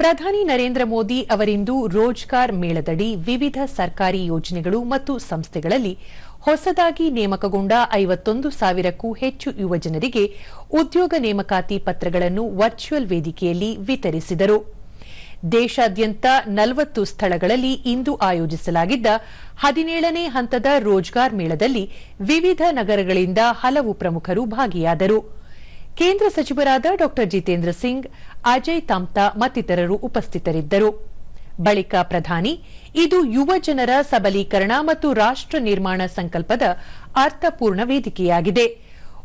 ಪ್ರಧಾನಿ ನರೇಂದ್ರ ಮೋದಿ ಅವರಿಂದು ರೋಜ್ಗಾರ್ ಮೇಳದಡಿ ವಿವಿಧ ಸರ್ಕಾರಿ ಯೋಜನೆಗಳು ಮತ್ತು ಸಂಸ್ಥೆಗಳಲ್ಲಿ ಹೊಸದಾಗಿ ನೇಮಕಗೊಂಡ ಐವತ್ತೊಂದು ಸಾವಿರಕ್ಕೂ ಹೆಚ್ಚು ಯುವಜನರಿಗೆ ಉದ್ಯೋಗ ನೇಮಕಾತಿ ಪತ್ರಗಳನ್ನು ವರ್ಚುವಲ್ ವೇದಿಕೆಯಲ್ಲಿ ವಿತರಿಸಿದರು. ದೇಶಾದ್ಯಂತ ನಲವತ್ತು ಸ್ಥಳಗಳಲ್ಲಿ ಇಂದು ಆಯೋಜಿಸಲಾಗಿದ್ದ ಹದಿನೇಳನೇ ಹಂತದ ರೋಜ್ಗಾರ್ ಮೇಳದಲ್ಲಿ ವಿವಿಧ ನಗರಗಳಿಂದ ಹಲವು ಪ್ರಮುಖರು ಭಾಗಿಯಾದರು. ಕೇಂದ್ರ ಸಚಿವರಾದ ಡಾ ಜಿತೇಂದ್ರ ಸಿಂಗ್, ಅಜಯ್ ತಾಮ್ತಾ ಮತ್ತಿತರರು ಉಪಸ್ಥಿತರಿದ್ದರು. ಬಳಿಕ ಪ್ರಧಾನಿ, ಇದು ಯುವ ಜನರ ಸಬಲೀಕರಣ ಮತ್ತು ರಾಷ್ಟ್ರ ನಿರ್ಮಾಣ ಸಂಕಲ್ಪದ ಅರ್ಥಪೂರ್ಣ ವೇದಿಕೆಯಾಗಿದೆ.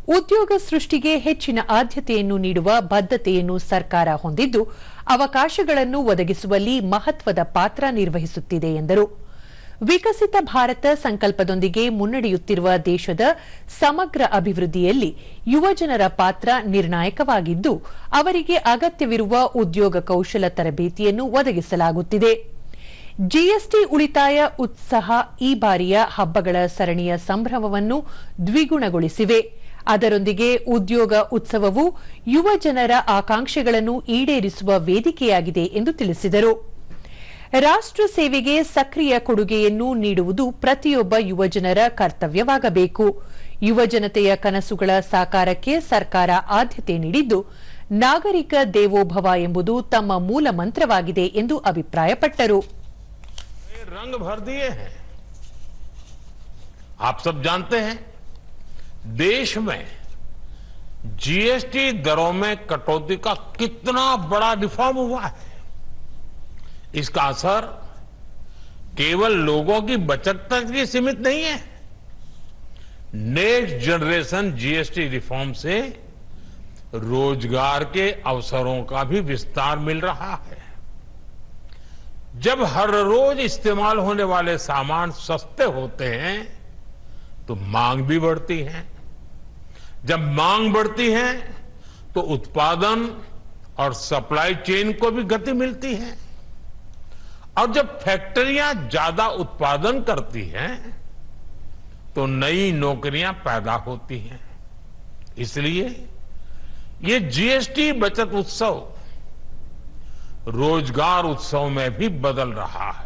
ಉದ್ಯೋಗ ಸೃಷ್ಟಿಗೆ ಹೆಚ್ಚಿನ ಆದ್ಯತೆಯನ್ನು ನೀಡುವ ಬದ್ಧತೆಯನ್ನು ಸರ್ಕಾರ ಹೊಂದಿದ್ದು, ಅವಕಾಶಗಳನ್ನು ಒದಗಿಸುವಲ್ಲಿ ಮಹತ್ವದ ಪಾತ್ರ ನಿರ್ವಹಿಸುತ್ತಿದೆ ಎಂದರು. ವಿಕಸಿತ ಭಾರತ ಸಂಕಲ್ಪದೊಂದಿಗೆ ಮುನ್ನಡೆಯುತ್ತಿರುವ ದೇಶದ ಸಮಗ್ರ ಅಭಿವೃದ್ಧಿಯಲ್ಲಿ ಯುವಜನರ ಪಾತ್ರ ನಿರ್ಣಾಯಕವಾಗಿದ್ದು, ಅವರಿಗೆ ಅಗತ್ಯವಿರುವ ಉದ್ಯೋಗ ಕೌಶಲ ತರಬೇತಿಯನ್ನು ಒದಗಿಸಲಾಗುತ್ತಿದೆ. ಜಿಎಸ್ಟಿ ಉಳಿತಾಯ ಉತ್ಸಾಹ ಈ ಬಾರಿಯ ಹಬ್ಬಗಳ ಸರಣಿಯ ಸಂಭ್ರಮವನ್ನು ದ್ವಿಗುಣಗೊಳಿಸಿವೆ. ಅದರೊಂದಿಗೆ ಉದ್ಯೋಗ ಉತ್ಸವವು ಯುವಜನರ ಆಕಾಂಕ್ಷೆಗಳನ್ನು ಈಡೇರಿಸುವ ವೇದಿಕೆಯಾಗಿದೆ ಎಂದು ತಿಳಿಸಿದರು. ರಾಷ್ಟ್ರ ಸೇವೆಗೆ ಸಕ್ರಿಯ ಕೊಡುಗೆಯನ್ನು ನೀಡುವುದು ಪ್ರತಿಯೊಬ್ಬ ಯುವಜನರ ಕರ್ತವ್ಯವಾಗಬೇಕು ಯುವಜನತೆಯ ಕನಸುಗಳ ಸಾಕಾರಕ್ಕೆ ಸರ್ಕಾರ ಆದ್ಯತೆ ನೀಡಿದ್ದು ನಾಗರಿಕ ದೇವೋಭವ ಎಂಬುದು ತಮ್ಮ ಮೂಲ ಮಂತ್ರವಾಗಿದೆ ಎಂದು ಅಭಿಪ್ರಾಯಪಟ್ಟರು रंग भर दिए हैं आप सब जानते हैं देश में जीएसटी दरों में कटौती का कितना बड़ा रिफॉर्म हुआ है इसका असर केवल लोगों की बचत तक ही सीमित नहीं है। नेक्स्ट जनरेशन जीएसटी रिफॉर्म से रोज़गार के अवसरों का भी विस्तार मिल रहा है। जब हर रोज इस्तेमाल होने वाले सामान सस्ते होते हैं तो मांग भी बढ़ती है। जब मांग बढ़ती है तो उत्पादन और सप्लाई चेन को भी गति मिलती है। और जब फैक्ट्रियाँ ज़्यादा उत्पादन करती हैं तो नई नौकरियाँ पैदा होती हैं। इसलिए ये जीएसटी बचत उत्सव रोज़गार उत्सव में भी बदल रहा है।